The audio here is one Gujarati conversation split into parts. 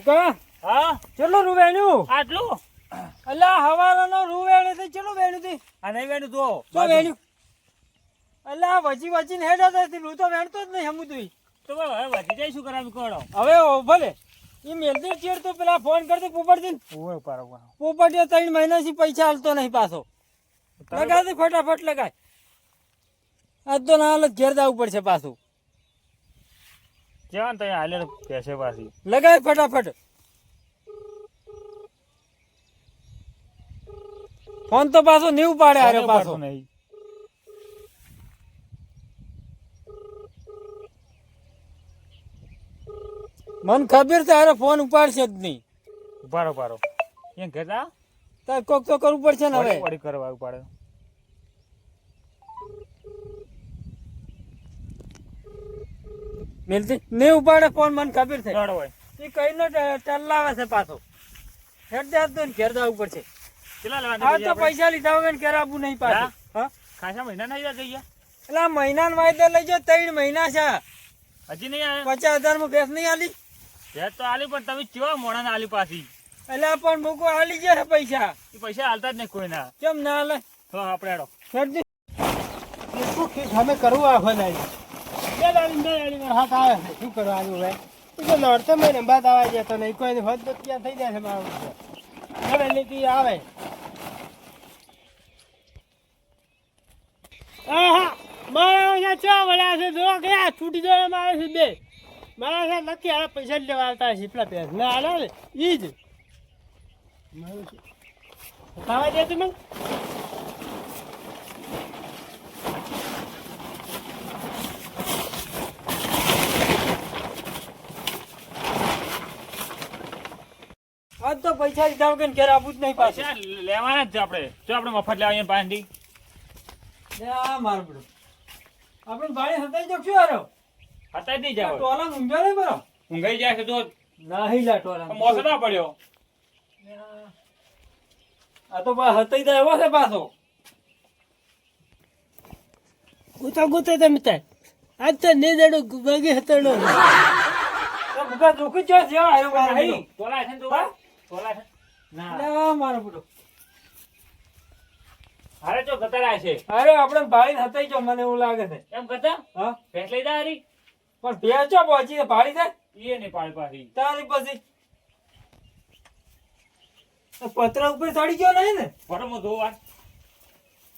મુકા? હા. કેટલું રૂ વેણ્યું આટલું? અલ્યા હવારાનો રૂ વેણ્યું તે કેટલું વેણ્યું તે? આ નહીં તું તો શું વેણ્યું? અલ્યા વચી વચીને હેડ હતા રૂ તો વેણતો જ નહીં હમું તું તો હવે વધી જાય શું કરાવી કોડો હવે ઓ ભલે. એ મેલદી ચેડ તો પેલા ફોન કરતી પોપટજી ઓય ઉપર પોપટીઓ ત્રણ મહિનાથી પૈસા હાલતો નહીં પાછો. લગાવી ફટાફટ લગાય. આજ તો ના હાલત ઘેર જવું પડશે પાછું. કેવા તો હાલે પેસે પાછી. લગાય ફટાફટ. ફોન તો પાછો નીવ ઉપાડે હારે પાછો. નહીં? મન ખબર છે હારે ફોન ઉપાડશે જ નહીં. ઉપાડો ઉપાડો. એમ કહેતા તાર કોક તો કરવું પડશે ને હવે. કરવા ઉપાડે. મિલતી નહીં ઉપાડે ફોન મને ખબર છે. હોય. એ કઈ નો ટલ્લાવે છે પાછો. હેડ દે તો ને ઘેર જવું પડશે. કેટલા લેવાના આ તો પૈસા લીધા વગર ઘેર આવવું નહીં પાછું. હા? ખાસા મહિના નહીં ગયા ગયા એટલે આ મહિનાનો વાયદો લઈ જાઓ ત્રણ મહિના છે. હજી નહીં આવે પચાસ હજારમાં ભેંસ નહીં આલી. ભેટ તો આલી પણ તમે કેવા મોડા ને આલી પાછી? એટલે પણ મૂકો આલી જશે પૈસા. એ પૈસા હાલતા જ નહીં કોઈ ના કેમ ના હાલે તો આપણે હેડો. હેડજી. શું ખીસ અમે કરવું આ ફનાઈ બે દાડી બે દાડી આવે છે શું કરવાનું હવે એ તો આવે નહીં હોત તો થઈ જાય છે મારું છે છે બે મારા છે નક્કી આ પૈસા લેવા આવતા છે પેલા પેસ ના હાલે ને ઈ જ ખાવા દે તું મને આજ તો પૈસા લીધા વગર ઘેર આપવું જ નહીં પાસે લેવાના જ છે આપણે. જો આપણે મફત લેવા આવીએ લે આ માર બડો આપણે ભાઈ હતાઈ જો શું હારો? હતાઈ જ જાવ ટોલા ઊંઘ્યો નહીં બરો? ઊંઘાઈ જાય છે તો નહીં લા ટોલા મોસો ના પડ્યો. આ તો બા હતાઈ દે એવો છે પાછો. ગુતા ગુતા તમે તાર આજ તો ને દાડો ગુબાગે હતડો. તો ગુબા દુખી જો જો આયો ભાઈ ટોલા છે તો તોલા છે? ના. મારો ગતરા છે. અરે આપણે ભાઈ હતાઈ જો મને એવું લાગે છે. એમ કરતા હા. ભેંસ લઈ જા હારી. પણ પહોંચી એ નહીં પાડી પાડી તારી પછી. પતરા ઉપર ચડી ગયો નહીં ને? ફોટોમાં ધોવા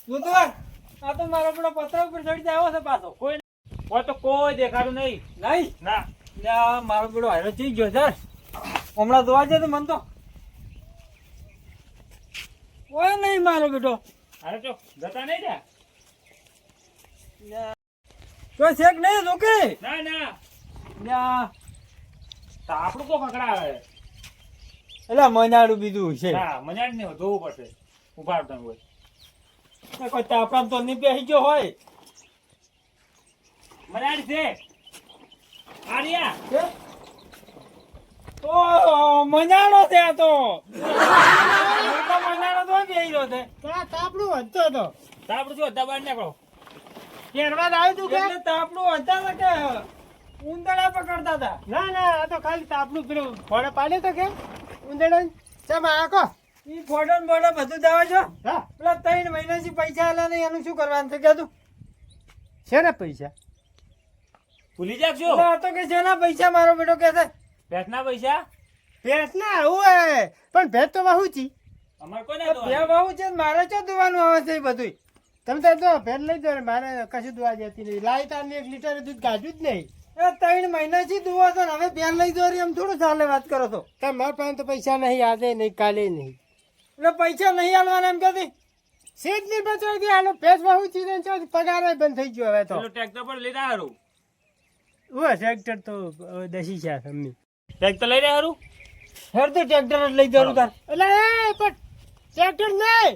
બુધવાર આ. તો મારો પેલો પતરા ઉપર ચડી જાય આવ્યો છે પાછો. કોઈ કોઈ તો કોઈ દેખાડું નહીં. નહીં? ના. મારો પેલો હારો થઈ ગયો સર હમણાં ધોવા જતો મન તો. કોઈ નહીં મારો બેટો. અરે તો જતા નહીં જા. તો શેક નહીં રોકે ના ના. લ્યા, તાપડું તો પકડાવે એટલે મનાડું બીજું છે. હા મને ને નહીં ધોવું પડશે. ઊભા તમે હોય કોઈ તાપડા તો નહીં બેસી ગયો હોય. મજાડ છે. આર્યા કે? ઓ મજાનો છે આ તો. મજાનો તો રહ્યો છે. તાપડું વધતો હતો. તાપડું શું દબાણ નીકળો. કેરવા આવ્યું તું કે? તાપડું હતા કે ઉંદરડા પકડતા હતા. ના ના આ તો ખાલી તાપડું પેલું ફોડે પાડ્યો તો કે? ઉંદરડા ચમ આકો ઈ ફોટો ને બોટો બધું દાવા છો હા. પેલા ત્રણ મહિનાથી પૈસા આલ્યા નહીં એનું શું કરવાનું છે કીધું છે ને પૈસા? ભૂલી આ તો કે છે ના પૈસા મારો બેટો કે છે? ભેંસના પૈસા? ભેંસ ના હોય પણ ભેટ તો વાહુ છી અમારે કોઈ બે ના ધોવાનું. બહુ છે ને મારે ચો દુવાનું આવે છે બધું તમે તો દો ભેટ લઈ દો મારે કશું દુવા જતી નહીં. લાઈ તારની એક લીટર દૂધ કાઢ્યું જ નહીં. એ ત્રણ મહિનાથી દુવા છો ને હવે બેન લઈ દો એમ થોડું ચાલે વાત કરો છો. તમે મારા પાસે તો પૈસા નહીં આજે નહીં કાલે નહીં. એટલે પૈસા નહીં આલવાના એમ કહેતી? સીટની બચાવી દે આનો ભેંસ વાહુ છી ને ચો પગાર બંધ થઈ ગયો હવે તો. ટ્રેક્ટર પર લીધા હારું. હું ટ્રેક્ટર તો દસી છે સમની ટ્રેક્ટર લઈ રહ્યા હારું? હેર તો ટ્રેક્ટર જ લઈ જવાનું તાર. એટલે એ પણ ટ્રેક્ટર નહીં.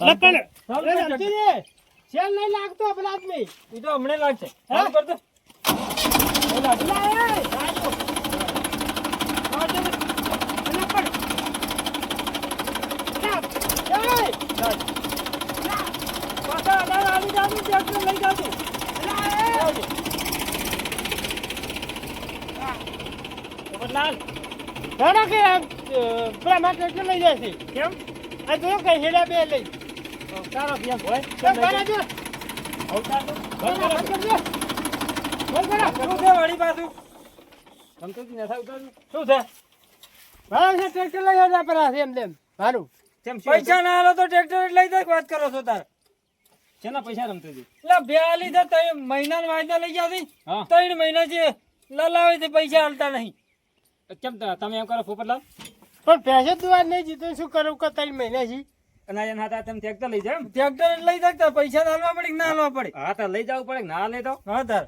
એટલે પણ ચાલ, એ ચાલ, સમજી લે. શેલ નહીં લાગતો પેલા આદમી. એ તો હમણે લાગશે. હા? કર દે. પાછા આવી ટ્રેક્ટર લઈ જાતું. એટલે, એ. આવજે. પોપટલાલ કે પેલા લઈ જાય છે. કેમ? આ જો કઈ હેડા બે લઈ. તારો કેમ હોય? કેમ તો છે? કેમ પૈસા ના આલો તો ટ્રેક્ટર લઈ જાય વાત કરો છો તાર? શેના પૈસા રમતો એટલે બે લીધા ત્રણ મહિના મહિનાના વાયદા લઈ હા. ત્રણ મહિના છે લલાવે તે પૈસા હાલતા નહીં. કેમ તમે એમ કરો પોપટલાલ પણ પૈસા દુવાર નહીં જીતું શું કરું? કે ત્રણ મહિના છે અને હતા તમે ટ્રેક્ટર લઈ જાવ એમ? ટ્રેક્ટર લઈ શકતા પૈસા હાલવા પડે કે ના હાલવા પડે? હા તો લઈ જવું પડે ના લઈ તો? હા તાર.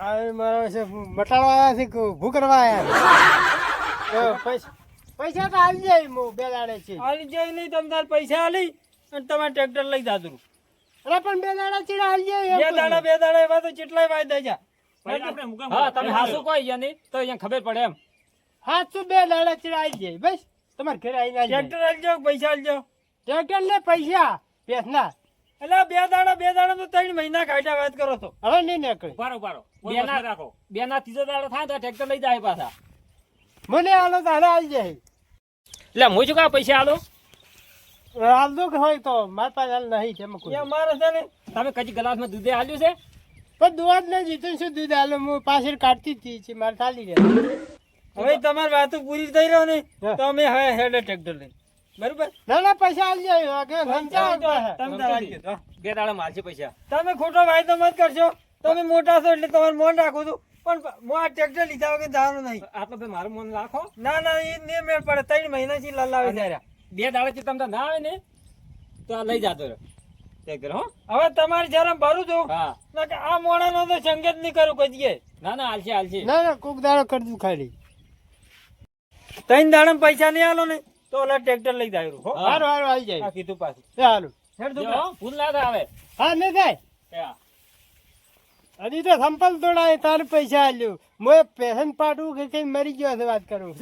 આ મારા છે મટાડવા આવ્યા છે ભૂ કરવા આવ્યા પૈસા પૈસા તો આવી જાય મો બે દાડે છે. આવી જાય નહીં તમે તાર પૈસા આલી અને તમે ટ્રેક્ટર લઈ જાતું અરે પણ બે દાડા ચીડા આવી જાય બે દાડા બે દાડા એવા તો ચેટલાય વાયદા મુકામ હા તમે હાસુ કોઈ અહીંયા નહીં તો અહીંયા ખબર પડે એમ. હાસુ બે દાડા ચડાવી જાય બસ. તમારે ઘરે આવીને ટ્રેક્ટર આલજો પૈસા આલજો ટ્રેક્ટર ને પૈસા પેસના એટલે બે દાડા બે દાડા તો ત્રણ મહિના કાઢ્યા વાત કરો તો હવે નહીં નીકળે. ઉભારો ઉભારો. બે ના રાખો. બે ના ત્રીજો દાડો થાય તો ટ્રેક્ટર લઈ જાય પાછા. મને આલો તો હાલે આવી જાય. એટલે હું શું કા પૈસા આલો દુખ હોય તો મારા પાસે હાલ નહીં છે મારે છે. ને તમે કચી ગ્લાસમાં દૂધે આલ્યું છે? પણ દુવા જ જીતું શું દૂધ? હાલો હું પાછળ કાઢતી જ છે મારે ચાલી રહ્યા હવે તમારી વાતો પૂરી થઈ રહ્યો ને હા. તો અમે હવે હેડે ટ્રેક્ટર લઈ બરોબર? ના ના પૈસા આવી જાય કે સમજાવો તો. બે દાડા મારશે પૈસા. તમે ખોટો વાયદો મત કરશો. તમે મોટા છો એટલે તમારે મોન રાખું છું. પણ હું આ ટ્રેક્ટર લીધા વગર જવાનું નહીં. આટલો ભાઈ મારું મન રાખો. ના ના એ નહીં મેળ પડે. ત્રણ મહિના થી લલાવે ત્યારે બે દાડા તમને ના આવે ને તો આ લઈ જાતો રહ્યો હવે તમારે જરા ભરું છું આ ના નો તો સંગત નહીં કરું કદીએ ના ના હાલશે હાલશે. ના ના કોક દાડો કરજો ખાલી. ત્રણ દાડા પૈસા નહીં આલો ને તો ઓલા ટ્રેક્ટર લઈ જાય. હારું હારું આવી આ જાય કીધું પાછું. એ હારું. ભૂલ ના થાય હવે હા નહીં થાય? હજી તો સંપલ તોડાય તારે પૈસા આલ્યું. મોએ પેશન પાડવું કે કઈ મરી ગયો છે વાત કરું.